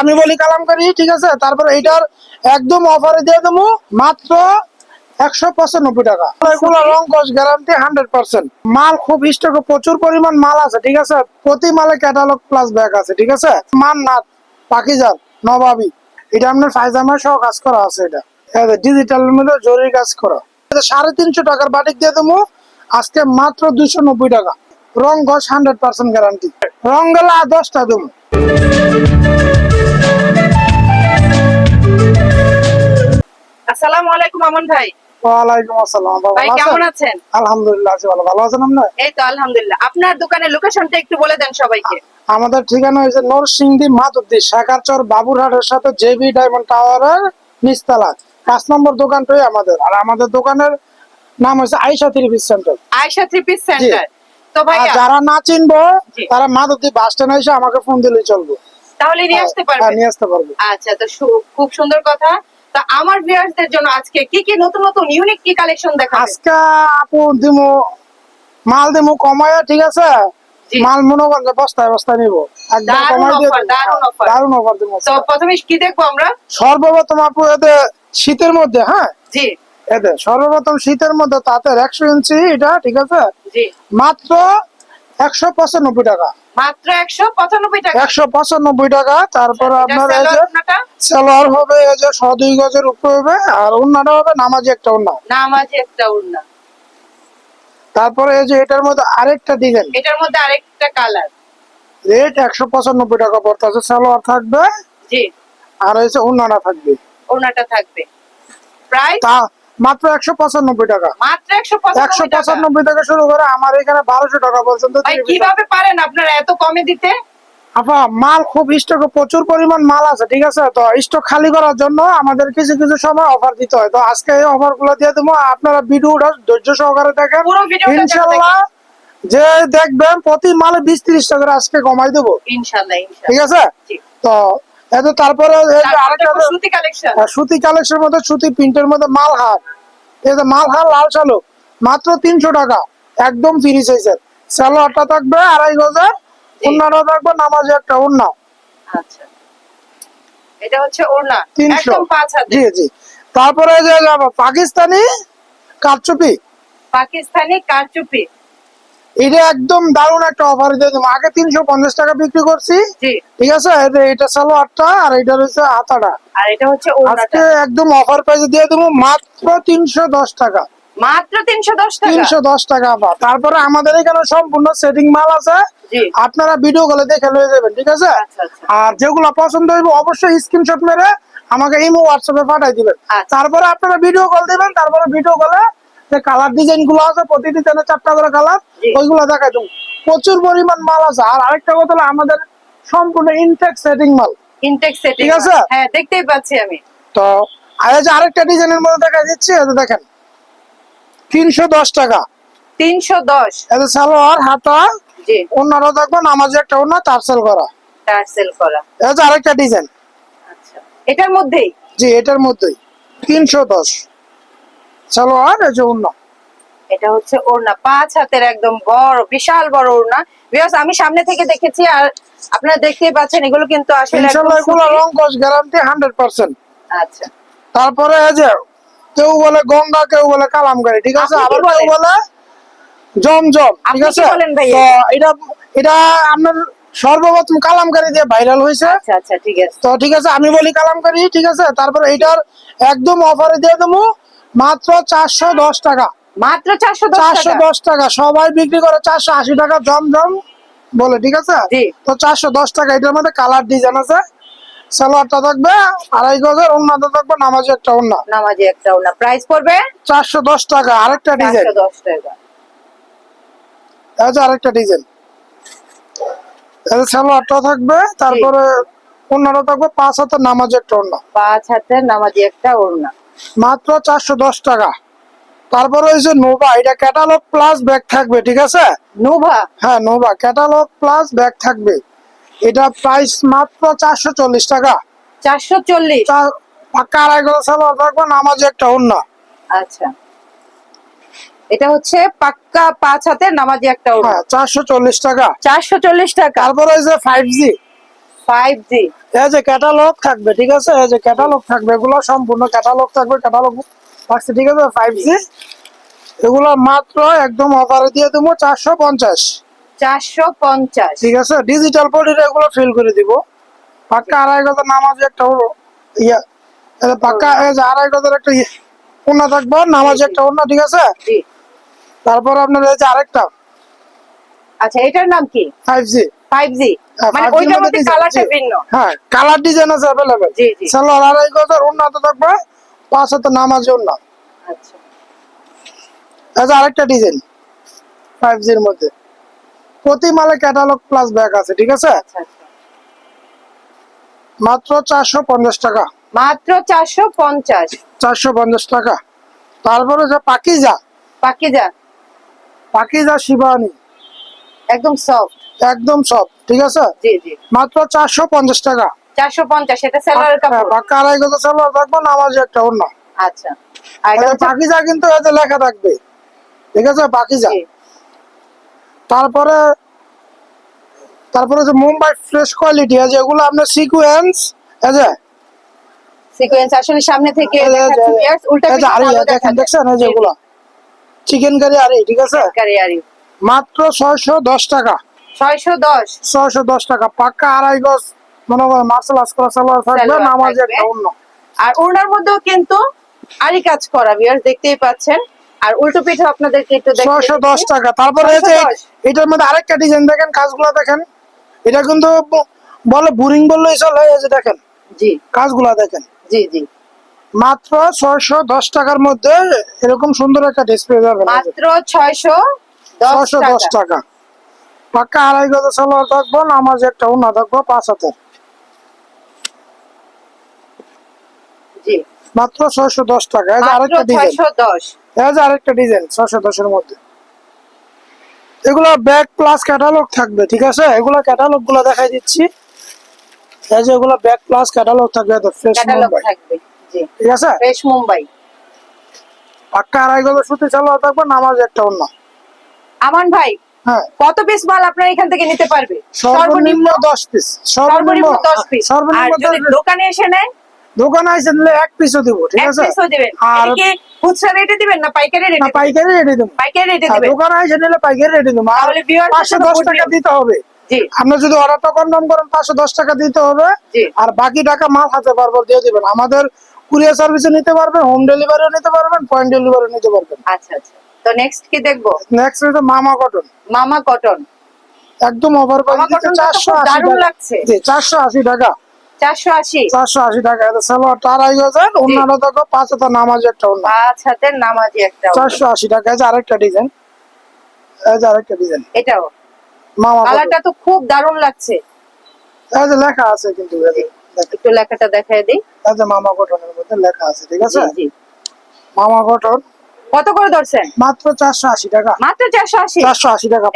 আমি বলি কালামকারি ঠিক আছে? তারপরে এইটার একদম অফারে দিয়ে দেবো মাত্র টাকা। মাল খুব পরিমাণ মাল আছে, ঠিক আছে? প্রতি মালে আছে, ঠিক আছে? কাজ করা আছে এটা। কাজ করা। সাড়ে তিনশো টাকার বাটিক দিয়ে দেবো, আজকে মাত্র দুইশো নব্বই টাকা। রং ঘষ হান্ড্রেড পার্সেন্ট গ্যারান্টি রং গেলে দশটা দেবো। আসসালামু আলাইকুম আমন ভাই। ওয়ালাইকুম আসসালাম ভাই কেমন আছেন? আলহামদুলিল্লাহ আছি ভালো ভালো আছেন আপনার এই তো আলহামদুলিল্লাহ। আপনার দোকানের লোকেশনটা একটু বলে দেন সবাইকে। আমাদের ঠিকানা হয়েছে নরসিংদী মাধবদী শেখারচর বাবুরহাটের সাথে জেবি ডায়মন্ড টাওয়ারের নিচতলা। পাঁচ নম্বর দোকানটাই আমাদের। আর আমাদের দোকানের নাম হচ্ছে three piece centre. Ayesha three piece centre. তো ভাইয়া যারা না চিনবো। তারা মাধবদী বাস স্ট্যান্ড এসে আমাকে ফোন দিলেই চলবে। তাহলে নিয়ে আসতে হ্যাঁ, পারবেন? নিয়ে আসতে পারবে। আচ্ছা তো খুব সুন্দর কথা। তো আমার ভিউয়ার্সদের জন্য আজকে কি কি নতুন নতুন ইউনিক কি কালেকশন দেখাবেন আজকে আপু দিমু মাল দিমু কমায় ঠিক আছে? মাল মনে বস্তায় বস্তায় নিবো। দারুণ অফার দিবো। তো প্রথমে কি দেখব আমরা? সর্বপ্রথম আপু এতে শীতের মধ্যে হ্যাঁ? জি। এতে সর্বপ্রথম শীতের মধ্যে তাতে একশো ইঞ্চি এটা ঠিক আছে? জি। মাত্র একশো পঁচানব্বই টাকা। মাত্র একশো পঁচানব্বই টাকা। একশো পঁচানব্বই টাকা তারপরে আপনার এই যে সালোয়ার হবে এই যে ছ দুই গজের উপরে হবে আর অন্যটা হবে নামাজি একটা একটা তারপরে এই যে এটার মধ্যে আরেকটা ডিজাইন এটার মধ্যে আরেকটা কালার রেট একশো পঁচানব্বই টাকা পড়তেছে সালোয়ার থাকবে জি। আর হচ্ছে অন্যটা থাকবে। ওড়নাটা থাকবে। তা মাত্র একশো পঁচানব্বই টাকা। মাত্র একশো পঁচানব্বই টাকা? শুরু করে আমার এখানে বারোশো টাকা পর্যন্ত কীভাবে পারেন আপনারা এত কমে দিতে? আপা মাল খুব স্টক প্রচুর পরিমাণ মাল আছে ঠিক আছে? তো স্টক খালি করার জন্য আমাদের কিছু কিছু সময় অফার দিতে হয়। তো আজকে এই অফারগুলো দিয়ে দেবো। আপনারা ভিডিওটা ধৈর্য সহকারে দেখেন। ইনশাল্লাহ যে দেখবেন প্রতি মালে বিশ ত্রিশ টাকা আজকে কমাই দেবো। ইনশাআল্লাহ ঠিক আছে? তো এত তারপরে সুতি কালেকশন আর কালেকশন মধ্যে সুতি প্রিন্টের মধ্যে মালহার এই মালহার লাল শালু মাত্র তিনশো টাকা। একদম ফ্রি সাইজের সালোয়ারটা থাকবে আড়াই গজের অন্যটা থাকবে নামাজে একটা অন্য আচ্ছা। এটা হচ্ছে ওড়না তিনশো। জি জি। তারপরে যে পাকিস্তানি কারচুপি। পাকিস্তানি কারচুপি। এটা একদম দারুণ একটা অফার দিয়ে দেবো। আগে তিনশো পঞ্চাশ টাকা বিক্রি করছি। ঠিক আছে? এটা- সালোয়ারটা আর এটা হাতাটা। আর এটা হচ্ছে আজকে একদম অফার প্রাইসে দিয়ে দেবো মাত্র তিনশো দশ টাকা। মাত্র তিনশো দশ টাকা? তিনশো দশ টাকা আবার তারপরে আমাদের এখানে সম্পূর্ণ সেটিং মাল আছে। আপনারা ভিডিও কলে দেখে লয়ে যাবেন ঠিক আছে? আচ্ছা আচ্ছা। আর যেগুলো পছন্দ হইব অবশ্যই স্ক্রিনশট মেরে আমাকে ইমো হোয়াটসঅ্যাপে পাঠাই দিবেন। আচ্ছা। তারপরে আপনারা ভিডিও কল দিবেন তারপরে ভিডিও কলে যে কালার ডিজাইনগুলো আছে প্রতিটি চ্যানেল চারটা করে কালার ওইগুলো দেখাই দেবো। প্রচুর পরিমাণ মাল আছে। আর আরেকটা কথা হলো আমাদের সম্পূর্ণ ইনটেক সেটিং মাল। ইনটেক সেটিং ঠিক আছে? হ্যাঁ দেখতেই পাচ্ছি আমি। তো আর যে আরেকটা ডিজাইনের মধ্যে দেখা দিচ্ছি এই যে দেখেন। তিনশো দশ টাকা। তিনশো দশ। এই যে সালোয়ার হাতা। জি। অন্যরা দেখব নামাজে একটা অন্য টার্সেল করা। টার্সেল করা। এটা আরেকটা ডিজাইন আচ্ছা। এটার মধ্যেই? জি এটার মধ্যেই। তিনশো দশ। সালোয়ার যে অন্য এটা হচ্ছে ওড়না পাঁচ হাতের একদম বড় বিশাল বড় ওড়না। বিকজ আমি সামনে থেকে দেখেছি আর আপনারা দেখতেই পাচ্ছেন এগুলো কিন্তু আসলে একদম ইনশাল্লাহ এগুলো রং কস গ্যারান্টি হান্ড্রেড পার্সেন্ট আচ্ছা। তারপরে কেউ বলে গঙ্গা কেউ বলে কালামগাড়ি ঠিক আছে? আবার কেউ? বলে জমজম ঠিক আছে? তো এটা এটা আপনার সর্বপ্রথম কালামকারি দিয়ে ভাইরাল হয়েছে। আচ্ছা আচ্ছা ঠিক আছে। তো ঠিক আছে আমি বলি কালামকারি ঠিক আছে? তারপরে এটার একদম অফারে দিয়ে দেবো। মাত্র চারশো দশ টাকা। মাত্র চারশো চারশো টাকা? দশ টাকা। সবাই বিক্রি করে চারশো আশি টাকা জমজম বলে ঠিক আছে? তো চারশো দশ টাকা এটার মধ্যে কালার ডিজাইন আছে। সালোয়ারটা থাকবে আড়াই গজের অন্যটা থাকবে নামাজি একটা অন্য নামাজি একটা ওড়না। প্রাইস পড়বে? চারশো দশ টাকা আরেকটা ডিজাইন। চারশো দশ টাকা। এই আরেকটা ডিজাইন। সালোয়ারটা থাকবে তারপরে অন্যটা থাকবে পাঁচ হাতের নামাজি একটা অন্য পাঁচ হাতের নামাজি একটা ওড়না। মাত্র চারশো দশ টাকা। তারপরে ওই যে নোভা এটা ক্যাটালগ প্লাস ব্যাগ থাকবে ঠিক আছে? নোভা হ্যাঁ নোভা ক্যাটালগ প্লাস ব্যাগ থাকবে। এটা প্রাইস মাত্র চারশো চল্লিশ টাকা। চারশো চল্লিশ? পাক্কা আড়াই গজ সালোয়ার থাকবে নামাজি একটা অন্য আচ্ছা। এটা হচ্ছে পাক্কা পাঁচ হাতের নামাজি একটা ওড়না। হ্যাঁ চারশো চল্লিশ টাকা। চারশো চল্লিশ টাকা। তারপরে ওই যে ফাইভ জি ফাইভ জি এই যে ক্যাটালগ থাকবে ঠিক আছে? এই যে ক্যাটালগ থাকবে এগুলো সম্পূর্ণ ক্যাটালগ থাকবে ক্যাটালগ থাকছে ঠিক আছে? এগুলো মাত্র একদম অফারে দিয়ে দেবো চারশো পঞ্চাশ। চারশো পঞ্চাশ। ঠিক আছে? ডিজিটাল এগুলো ফিল করে দিব। পাক্কা আড়াই গজের নামাজ একটা হলো ইয়া পাক্কা আড়াই গজের একটা ইয়ে, থাকবে নামাজ একটা ঠিক আছে? তারপর আপনার আরেকটা। আচ্ছা এটার নাম কি? ফাইভ হ্যাঁ, মানে ওইটার মধ্যে মধ্যে কালারটা ভিন্ন। হ্যাঁ কালার ডিজাইন আছে অ্যাভেলেবেল জি, জি। সালোয়ার আড়াই গজের ওড়না তো থাকবে পাঁচ হাতে নামাজ ওড়না আচ্ছা। আরেকটা ডিজাইন মধ্যে। প্রতি মালে ক্যাটালগ প্লাস ব্যাগ আছে ঠিক আছে? আচ্ছা আচ্ছা। মাত্র চারশো পঞ্চাশ টাকা। মাত্র চারশো পঞ্চাশ। চারশো পঞ্চাশ টাকা। তারপরে যে পাকিজা। পাকিজা। পাকিজা শিবানী। একদম সফট একদম সব ঠিক আছে? মাত্র চারশো পঞ্চাশ টাকা। চারশো পঞ্চাশ এটা হ্যাঁ, কাপড়। পাক্কা আড়াই গজ সালোয়ার থাকবে নামাজ একটা অন্য। আচ্ছা। আর পাকিজা কিন্তু এতে লেখা থাকবে। ঠিক আছে পাকিজা তারপরে তারপরে যে মুম্বাই ফ্রেশ কোয়ালিটি আছে এগুলো আপনার সিকুয়েন্স যে সিকোয়েন্স আসলে সামনে থেকে উল্টা দেখেন দেখছেন? এই যে জি, চিকেন কারি আড়ি ঠিক আছে? কারি আরি মাত্র ছয়শো দশ টাকা। ছয়শো দশ। টাকা। পাক্কা আড়াই গজ মনে করেন মার্শাল আর্টস করা সালোয়ার থাকবে নামাজ একটা অন্য। আর ওনার মধ্যেও কিন্তু কাজ করা ভিউয়ার্স দেখতেই পাচ্ছেন। আর উল্টো পিঠে আপনাদেরকে একটু দেখিয়ে ছয়শো দিচ্ছি। দশ টাকা। তারপরে এই যে 610 এটার মধ্যে আরেকটা ডিজাইন দেখেন কাজগুলো দেখেন। এটা কিন্তু বলে বুরিং বললেই চলে এই যে দেখেন। জি। কাজগুলা দেখেন। জি জি। মাত্র ছয়শো দশ টাকার মধ্যে এরকম সুন্দর একটা ডিসপ্লে যাবে মাত্র ছয়শো দশ ছয়শো দশ টাকা। টাকা। পাক্কা আড়াই গজ সালোয়ার থাকব নামাজ একটা অন্য থাকব পাঁচ হাতে। জি। মাত্র ছয়শো দশ টাকা এই যে আরেকটা ডিজাইন এই যে আরেকটা ডিজাইন ছয়শো দশের মধ্যে। এগুলো ব্যাক প্লাস ক্যাটালগ থাকবে ঠিক আছে? এগুলো ক্যাটালগগুলো দেখাই দিচ্ছি। এই যে এগুলো ব্যাক প্লাস ক্যাটালগ থাকবে ফ্রেশ মুম্বাই ঠিক আছে? ফ্রেশ মুম্বাই পাক্কা আড়াই গজ সুতি সালোয়ার থাকবে নামাজ একটা অন্য আমান ভাই কত পিস মাল আপনার এখান থেকে নিতে পারবে? সর্বনিম্ন দশ পিস সর্বনিম্ন দশ পিস সর্বনিম্ন যদি 10 piece। দোকানে এসে নেয়? দোকানে এসে নিলে এক পিসও দিব ঠিক আছে? আর খুচরা রেটে দিবেন না পাইকারি রেটে পাইকারি রেটে দেবো। পাইকারি রেটে আর দিবেন। দোকানে এসে নিলে পাইকারি রেটে দেবো। আর পাঁচশো দশ টাকা দিতে হবে। আপনি যদি অর্ডারটা কনফার্ম করেন পাঁচশো দশ টাকা দিতে হবে। আর বাকি টাকা মাল হাতে পারব দিয়ে দিবেন। আমাদের কুরিয়ার সার্ভিসে নিতে পারবেন হোম ডেলিভারিও নিতে পারবেন পয়েন্ট ডেলিভারিও নিতে পারবেন। আচ্ছা আচ্ছা। তো নেক্সট কি দেখব? নেক্সট হচ্ছে মামা কটন মামা কটন একদম অফার প্রাইস চারশো খুব আশি দারুণ টাকা। লাগছে। জি চারশো আশি টাকা। চারশো আশি? চারশো আশি টাকা। এটা সালোয়ার অন্যান্য টাকা পাঁচ হাজার নামাজ একটা অন্য। পাঁচ নামাজি একটা চারশো আশি টাকা। এই যে আরেকটা ডিজাইন এই যে আরেকটা ডিজাইন এটাও। মামা। কালারটা তো খুব দারুণ লাগছে। এই যে লেখা আছে কিন্তু একটু লেখাটা দেখাই দিই। এই যে মামা কটনের মধ্যে লেখা আছে ঠিক আছে? জি জি। মামা কটন কত করে ধরছেন? মাত্র চারশো আশি টাকা। মাত্র চারশো আশি? চারশো আশি টাকা।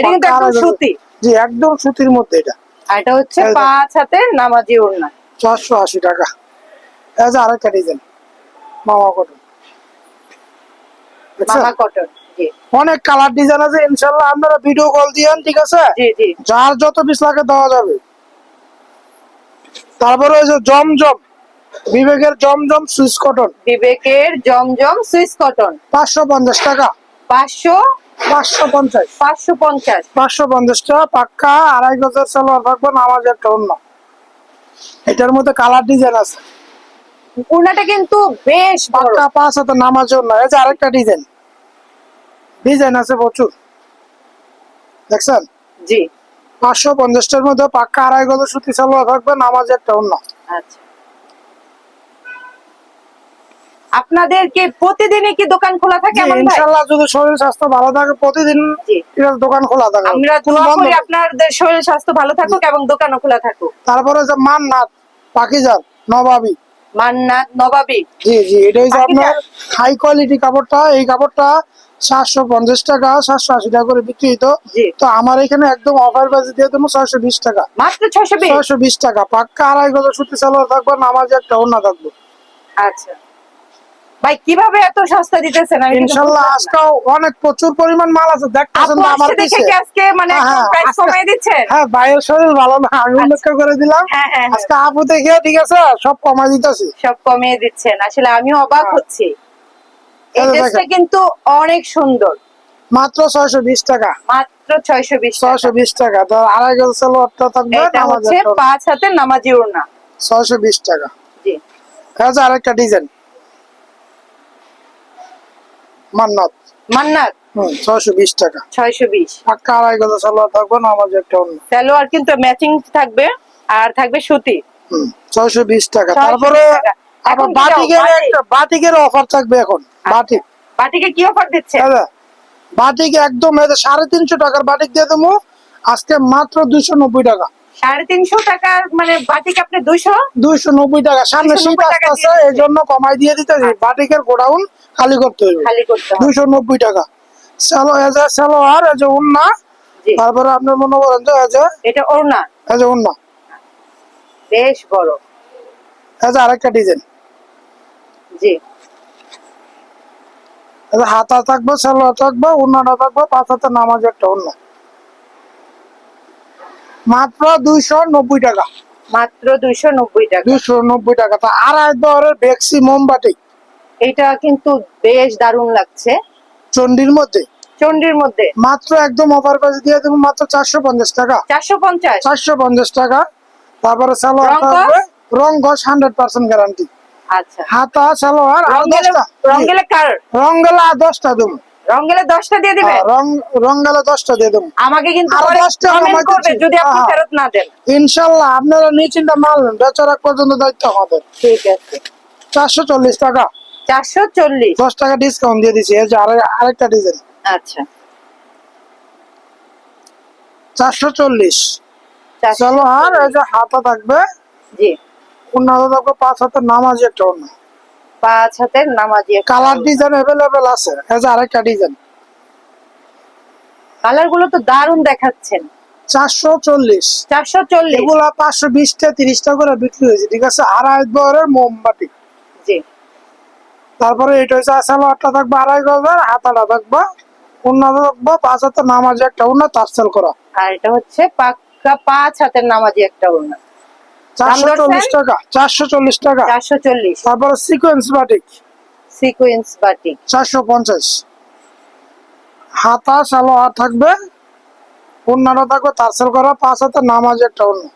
সুতি। জি একদম সুতির মধ্যে এটা। আর এটা হচ্ছে পাঁচ হাতের নামাজি ওড়না। চারশো আশি টাকা। আরেকটা ডিজাইন মামা কটন মামা কটন অনেক কালার ডিজাইন আছে ইনশাল্লাহ আপনারা ভিডিও কল দিয়েন ঠিক আছে? জি জি। যার যত পিস লাগে দেওয়া যাবে। তারপরে ওই যে জমজম বিবেকের জমজম সুইস কটন। বিবেকের জমজম সুইস কটন। পাঁচশো পঞ্চাশ টাকা। পাঁচশো? পাঁচশো পঞ্চাশ। পাঁচশো পঞ্চাশ। পাঁচশো পঞ্চাশ টাকা পাক্কা আড়াই গজের সালোয়ার থাকবে নামাজ একটা অন্য এটার মধ্যে কালার ডিজাইন আছে। ওড়নাটা কিন্তু বেশ পাক্কা পাঁচ হাতে নামাজ অন্য এই যে আরেকটা ডিজাইন। ডিজাইন আছে প্রচুর। দেখছেন? জি। পাঁচশো পঞ্চাশটার মধ্যে পাক্কা আড়াই গজের সুতি সালোয়ার থাকবে নামাজ একটা অন্য আচ্ছা। আপনাদের কি প্রতিদিনই কি দোকান খোলা থাকে ইনশাল্লাহ যদি শরীর স্বাস্থ্য ভালো থাকে প্রতিদিন দোকান খোলা থাকে। আমরা দোয়া করি আপনাদের শরীর স্বাস্থ্য ভালো থাকুক এবং দোকানও খোলা থাকুক। তারপরে যে মান্নাত পাকিজার নবাবি। মান্নাত নবাবী। জি জি এটা হচ্ছে আপনার হাই কোয়ালিটি কাপড়টা। এই কাপড়টা সাতশো পঞ্চাশ টাকা সাতশো আশি টাকা করে বিক্রি হতো তো আমার এখানে একদম অফার বাজে দিয়ে দেবো ছয়শো বিশ টাকা। মাত্র ছয়শো বিশ? টাকা। পাক্কা আড়াই গজ সুতি সালোয়ার থাকবে নামাজ একটা অন্য থাকবে। আচ্ছা। ভাই কীভাবে এত সস্তা দিতেছেন? আমি না। আজকে অনেক প্রচুর পরিমাণ মাল আছে। দেখতেছেন তো আমার দেখে কি আজকে মানে হ্যাঁ, হ্যাঁ, প্রাইস কমিয়ে দিচ্ছেন? হ্যাঁ ভাইয়ের শরীর ভালো না আমি উল্লেখ করে দিলাম। হ্যাঁ হ্যাঁ হ্যাঁ। আজকে আপু দেখে ঠিক আছে সব দিতেছি। সব কমিয়ে দিচ্ছেন। আসলে আমিও অবাক হ্যাঁ। হচ্ছি। এই ড্রেসটা কিন্তু অনেক সুন্দর। মাত্র ছয়শো বিশ টাকা। মাত্র ছয়শো বিশ ছয়শো বিশ টাকা। তো আড়াই গজ সালোয়ারটা থাকবে এটা হচ্ছে পাঁচ হাতের নামাজি ওড়না। ছয়শো বিশ টাকা। জি। আচ্ছা আরেকটা ডিজাইন। মান্নাত। মান্নাত? ছয়শো বিশ টাকা। ছয়শো বিশ। পাক্কা আড়াই গজ সালোয়ার থাকবে নামাজ একটা অন্য। সালোয়ার কিন্তু ম্যাচিং থাকবে আর থাকবে সুতি। হুম ছয়শো বিশ টাকা। তারপরে আবার এখন কি বাটিকের একটা বাটিকের অফার থাকবে এখন। বাটিক। বাটিকে কি অফার দিচ্ছে? বাটিক একদম সাড়ে তিনশো টাকার বাটিক দিয়ে দেবো। আজকে মাত্র দুইশো নব্বই টাকা। সাড়ে তিনশো টাকার মানে বাটিক আপনি দুইশো? দুইশো নব্বই টাকা। সামনে শীত টাকা এই জন্য কমাই দিয়ে দিতে বাটিকের গোডাউন খালি করতে হবে। খালি করতে দুইশো নব্বই টাকা। সালো এজ এ সালোয়ার এজ এ উন্না। তারপরে আপনি মনে করেন যে এজ এ এটা ওড়না। এজ এ উন্না। বেশ বড়। এজ আরেকটা ডিজাইন। জি। হাতা থাকবে সালোয়ার থাকবে উন্নাটা থাকবে পাঁচ হাতে নামাজ একটা উন্না। মাত্র দুইশো নব্বই টাকা। মাত্র দুইশো নব্বই টাকা। দুইশো নব্বই টাকা। তা আড়াই দরের বেক্সি মোমবাতি। এটা কিন্তু বেশ দারুণ লাগছে। চন্ডির মধ্যে? চন্ডির মধ্যে। মাত্র একদম অফার করে দিয়ে দেবো মাত্র চারশো পঞ্চাশ টাকা। চারশো পঞ্চাশ? চারশো পঞ্চাশ টাকা। তারপরে সালোয়ার রং? থাকবে হান্ড্রেড পার্সেন্ট গ্যারান্টি আচ্ছা। হাতা সালোয়ার আর রং দশটা। রং গেলে কার? রং গেলে আর দশটা দেবো। রং গেলে দশটা দিয়ে দিবেন? হ্যাঁ, রং রং গেলে দশটা দিয়ে দেবো। আমাকে কিন্তু পরে দশটা করবে যদি আপনি। ফেরত না দেন। ইনশাল্লাহ আপনারা নিশ্চিন্তা মাল বেচারা পর্যন্ত দায়িত্ব আমাদের। ঠিক আছে। চারশো চল্লিশ টাকা। চারশো চল্লিশ? দশ টাকা ডিসকাউন্ট দিয়ে এই যে আরেকটা ডিজাইন আচ্ছা। চারশো চল্লিশ। চারশো চলো আর এই যে হাতা থাকবে। জি। থাকবে পাঁচ হাতের নামাজ একটা অন্য। পাঁচ কালার ডিজাইন अवेलेबल আছে। এজ ডিজাইন কালারগুলো তো দেখাচ্ছেন। 440 440 এগুলো 520 টা 30 টা করে বিক্রি হয়েছে ঠিক আছে? আড়াই বরের মোমবাতি। জি। তারপরে এটা হচ্ছে আটটা থাকবে আড়াই গজের হাতাটা থাকবে উন্না থাকবে পাঁচ হাতে নামাজি একটা উন্নত তার করা। আর এটা হচ্ছে পাক্কা পাঁচ হাতের নামাজি একটা উন্না 440 টাকা 440 টাকা। 440 তারপর সিকোয়েন্স বাটিক সিকোয়েন্স বাটিক 450 হাতা সালোয়ার থাকবে। ওন্নাটা থাকবে তারসেল করা পাঁচ হাতে নামাজ একটা ওন্না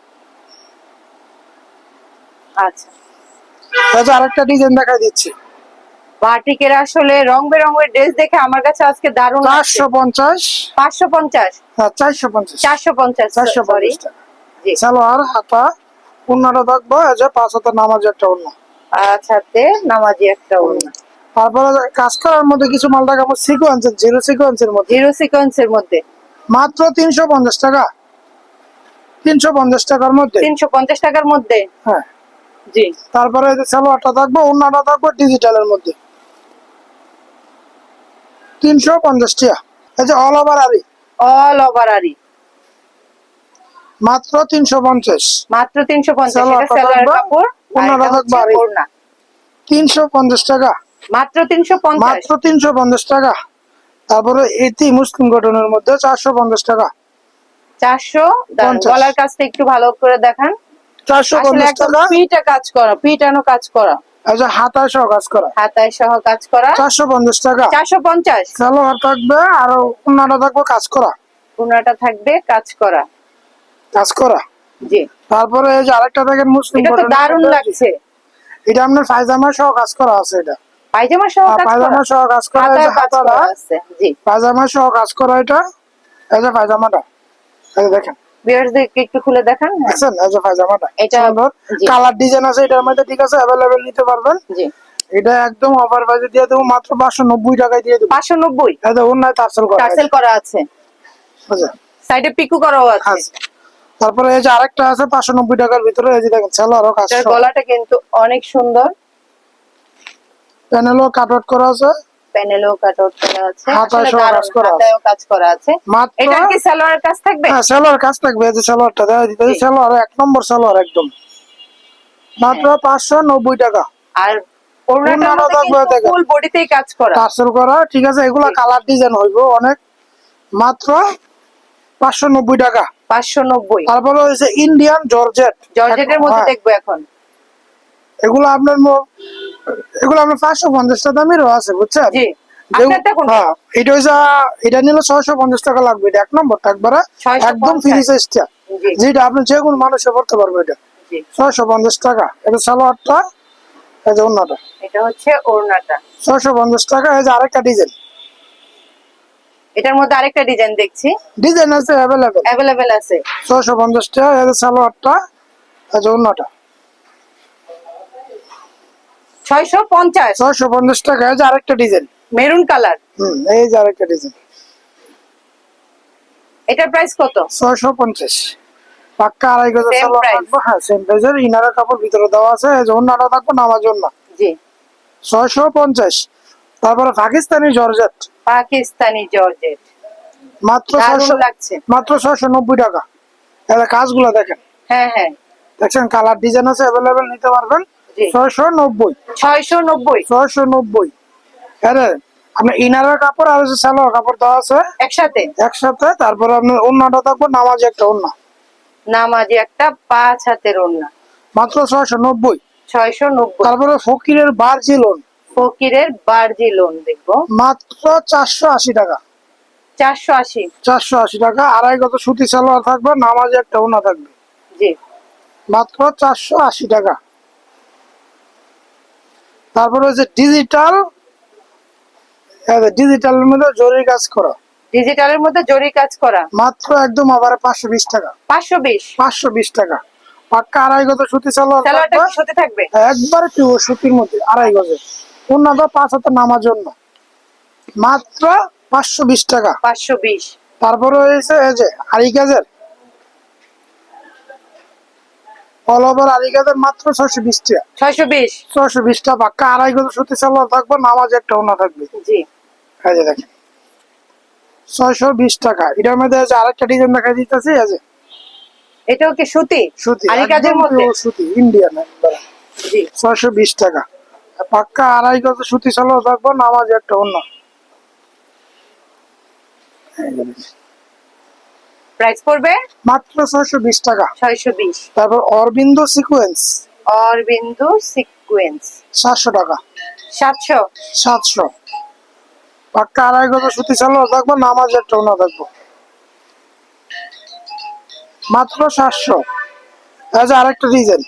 আচ্ছা। আরেকটা ডিজাইন দেখাই দিচ্ছি। বাটিকের আসলে রং বেরঙের ড্রেস দেখে আমার কাছে আজকে দারুণ 450 550 হ্যাঁ চারশো পঞ্চাশ। চারশো সরি সালোয়ার হাতা। উন্নাটা থাকবে যে পাঁচ হাতের নামাজ একটা অন্য পাঁচ হাতে নামাজি একটা ওড়না। তারপরে কাজ করার মধ্যে কিছু মাল জিরো সিকোয়েন্সের মধ্যে। জিরো সিকোয়েন্সের মধ্যে। মাত্র তিনশো পঞ্চাশ টাকা। তিনশো পঞ্চাশ টাকার মধ্যে। তিনশো পঞ্চাশ টাকার মধ্যে? হ্যাঁ। জি। তারপরে সালোয়ারটা থাকবে থাকবে ডিজিটালের মধ্যে। তিনশো পঞ্চাশ টাকা। এই যে all over aari all over aari মাত্র তিনশো পঞ্চাশ। মাত্র তিনশো পঞ্চাশ এটা কাপড়। তিনশো পঞ্চাশ টাকা। মাত্র তিনশো পঞ্চাশ। মাত্র তিনশো পঞ্চাশ টাকা। তারপরে এটি মুসলিম কটনের মধ্যে চারশো পঞ্চাশ টাকা। চারশো দাঁড়ান, পঞ্চাশ। গলার কাজটা একটু ভালো করে দেখান। চারশো টাকা। পিটা কাজ করা পিটানো কাজ করা। যে হাতায় সহ কাজ করা। হাতায় সহ কাজ করা। চারশো পঞ্চাশ টাকা। চারশো পঞ্চাশ। সালোয়ার থাকবে আর থাকবে কাজ করা। থাকবে কাজ করা। কাজ করা? জি। তারপরে এই যে আরেকটা দেখেন মুসলিম এটা তো দারুণ লাগছে। এটা আপনার পায়জামা সহ কাজ করা আছে এটা। পায়জামা সহ কাজ করা পায়জামা সহ কাজ করা হাতাটা। আছে জি। পায়জামা সহ কাজ করা এটা। এই যে পায়জামাটা। এই দেখেন। ভিউয়ার্সদেরকে একটু খুলে দেখান হ্যাঁ, দেখছেন এই যে পায়জামাটা। এটা- কালার ডিজাইন আছে এটার মধ্যে ঠিক আছে অ্যাভেলেবেল নিতে পারবেন। জি। এটা একদম অফার প্রাইসে দিয়ে দেবো মাত্র পাঁচশো নব্বই টাকায় দিয়ে দেবো। পাঁচশো নব্বই? এই যে অন্যায় তারসেল করা টার্সেল করা আছে। আছে সাইডে পিকু করাও আছে। আছে। তারপরে এই যে আরেকটা আছে পাঁচশো নব্বই টাকার ভিতরে এই যে দেখেন সেলারও কাজ গলাটা কিন্তু অনেক সুন্দর। প্যানেলও কাটওয়ার্ট করা আছে। প্যানেলও কাট আউট করা আছে। হাতায়ও কাজ করা আছে। এটার কি সালোয়ার কাজ থাকবে? হ্যাঁ সেলোয়ার কাজ থাকবে। এই যে দিতে জি। সেলোয়ার এক নম্বর সেলোয়ার একদম। মাত্র পাঁচশো নব্বই টাকা। আর। ফুল বডিতেই কাজ করা। ঠিক আছে? এগুলা কালার ডিজাইন হইব অনেক। মাত্র পাঁচশো নব্বই টাকা। পাঁচশো নব্বই। তারপরে ইন্ডিয়ান জর্জেট জর্জেটের মধ্যে হ্যাঁ, দেখব এখন। এগুলো আপনার এগুলো আপনার পাঁচশো দামেরও আছে বুঝছেন? আপনারটা কোনটা? হ্যাঁ এটা হচ্ছে এটা নিলে ছয়শো পঞ্চাশ টাকা লাগবে এটা এক একবারে। একদম ফ্রি সাইজটা যেটা আপনি যে কোনো মানুষে পড়তে পারবে এটা। ছয়শো পঞ্চাশ টাকা। এটা সালোয়ারটা এই যে এটা হচ্ছে ওড়নাটা। ছয়শো পঞ্চাশ টাকা এই যে আরেকটা ডিজাইন। এটার মধ্যে আরেকটা ডিজাইন দেখছি। ডিজাইন আছে অ্যাভেলেবেল অ্যাভেলেবেল আছে। ছয়শো পঞ্চাশ টাকা এই সালোয়ারটা ছয়শো টাকা এই আরেকটা ডিজাইন মেরুন কালার হুম এই যে আরেকটা ডিজাইন এটার প্রাইস কত? ছয়শো পঞ্চাশ। পাক্কা আড়াই গজ সালোয়ার থাকবে হ্যাঁ সেম প্রাইসের কাপড় ভিতরে দেওয়া আছে এই যে থাকবে নামার জন্য। জি। ছয়শো পঞ্চাশ। তারপরে পাকিস্তানি জর্জেট। পাকিস্তানি জর্জেট। মাত্র লাগছে। মাত্র ছয়শো নব্বই টাকা। এটা কাজগুলো দেখেন। হ্যাঁ হ্যাঁ। দেখছেন কালার ডিজাইন আছে অ্যাভেলেবেল নিতে পারবেন। ছয়শো নব্বই ছয়শো নব্বই ছয়শো নব্বই হ্যাঁ আপনার ইনারের কাপড় আর সালোয়ার কাপড় দেওয়া আছে। একসাথে? একসাথে তারপরে আপনার অন্যটা থাকবে নামাজ একটা অন্য নামাজি একটা পাঁচ হাতের ওড়না মাত্র ছয়শো নব্বই ছয়শো নব্বই তারপরে ফকিরের বার্জি লোন ফকিরের বার্জি লোন দেখব। মাত্র চারশো আশি টাকা। চারশো আশি? চারশো আশি টাকা আড়াই গত সুতি সালোয়ার থাকবে নামাজে একটা ওনা থাকবে। জি। মাত্র চারশো আশি টাকা। তারপরে হচ্ছে ডিজিটাল ডিজিটালের মধ্যে জরুরি কাজ করা। ডিজিটালের মধ্যে জরি কাজ করা? মাত্র একদম আবার পাঁচশো বিশ টাকা। পাঁচশো বিশ? পাঁচশো বিশ টাকা। পাক্কা আড়াই গত সুতি সালোয়ার থাকবে। একবারে পিওর সুতির মধ্যে আড়াই গজে পাঁচ হাতে নামার জন্য। মাত্র পাঁচশো বিশ টাকা। পাঁচশো বিশ। তারপরে হয়েছে এই যে আড়ি কাজের অল ওভার আড়ি কাজের মাত্র ছয়শো বিশ টাকা। ছয়শো বিশ। ছয়শো বিশ টাকা পাক্কা আড়াই গজ সুতি সালোয়ার থাকবে নামাজ একটা ওনা থাকবে। জি। এই যে দেখেন। ছয়শো বিশ টাকা। এটার মধ্যে আছে আরেকটা ডিজাইন দেখা দিতেছি এই যে। এটাও কি সুতি? সুতি। আড়ি কাজের মধ্যে? সুতি ইন্ডিয়ান জি। ছয়শো বিশ টাকা। পাক্কা আড়াই গজ সুতি সালোয়ার থাকবে নামাজ একটা অন্য। প্রাইস পড়বে? মাত্র ছয়শো বিশ টাকা। ছয়শো বিশ। তারপর অরবিন্দ সিকুয়েন্স অরবিন্দু সিকুয়েন্স সাতশো টাকা। সাতশো? সাতশো। পাক্কা আড়াই গজ সুতি সালোয়ার থাকব নামাজ একটা অন্য থাকব। মাত্র সাতশো। এই যে আরেকটা ডিজাইন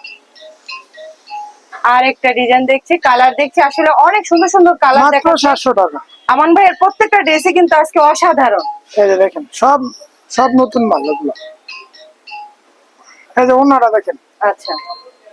আর একটা ডিজাইন দেখছি কালার দেখছি। আসলে অনেক সুন্দর সুন্দর কালার মাত্র দেখা সাতশো টাকা। আমান ভাইয়ের প্রত্যেকটা ড্রেসই কিন্তু আজকে অসাধারণ। এই যে দেখেন সব সব নতুন মাল এগুলো। এই যে অন্যটা দেখেন। আচ্ছা।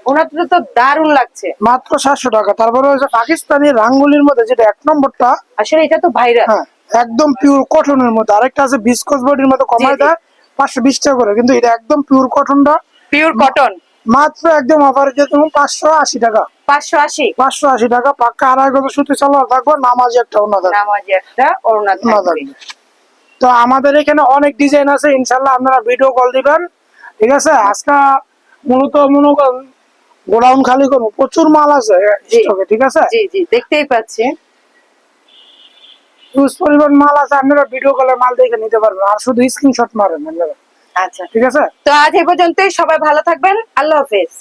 ওনার তো দারুণ লাগছে। মাত্র সাতশো টাকা। তারপরে পাকিস্তানি রাঙ্গুলির মধ্যে যেটা এক নম্বরটা আসলে এটা তো ভাইরাল হ্যাঁ একদম পিওর কটনের মধ্যে। আরেকটা আছে বিস্কস বডির কমায়। দেয় পাঁচশো বিশ টাকা করে। কিন্তু এটা একদম পিওর কটনটা পিওর কটন মাত্র একদম অফারে যে তুমি পাঁচশো আশি টাকা। পাঁচশো আশি? পাঁচশো আশি টাকা পাক্কা আড়াই গত সুতি সালোয়ার থাকবে নামাজ একটা অন্য থাকবে। নামাজি একটা ওড়না থাকবে। থাকবে। তো আমাদের এখানে অনেক ডিজাইন আছে ইনশাল্লাহ আপনারা ভিডিও কল দিবেন। ঠিক আছে? আজকে মূলত মনে করেন গোডাউন খালি করব প্রচুর মাল আছে ঠিক আছে? জি জি দেখতেই পাচ্ছি। পরিমাণ মাল আছে আপনারা ভিডিও কলে মাল দেখে নিতে পারবেন। আর শুধু স্ক্রিনশট মারেন আপনারা আচ্ছা। ঠিক আছে? তো আজ এই পর্যন্তই সবাই ভালো থাকবেন আল্লাহ হাফেজ।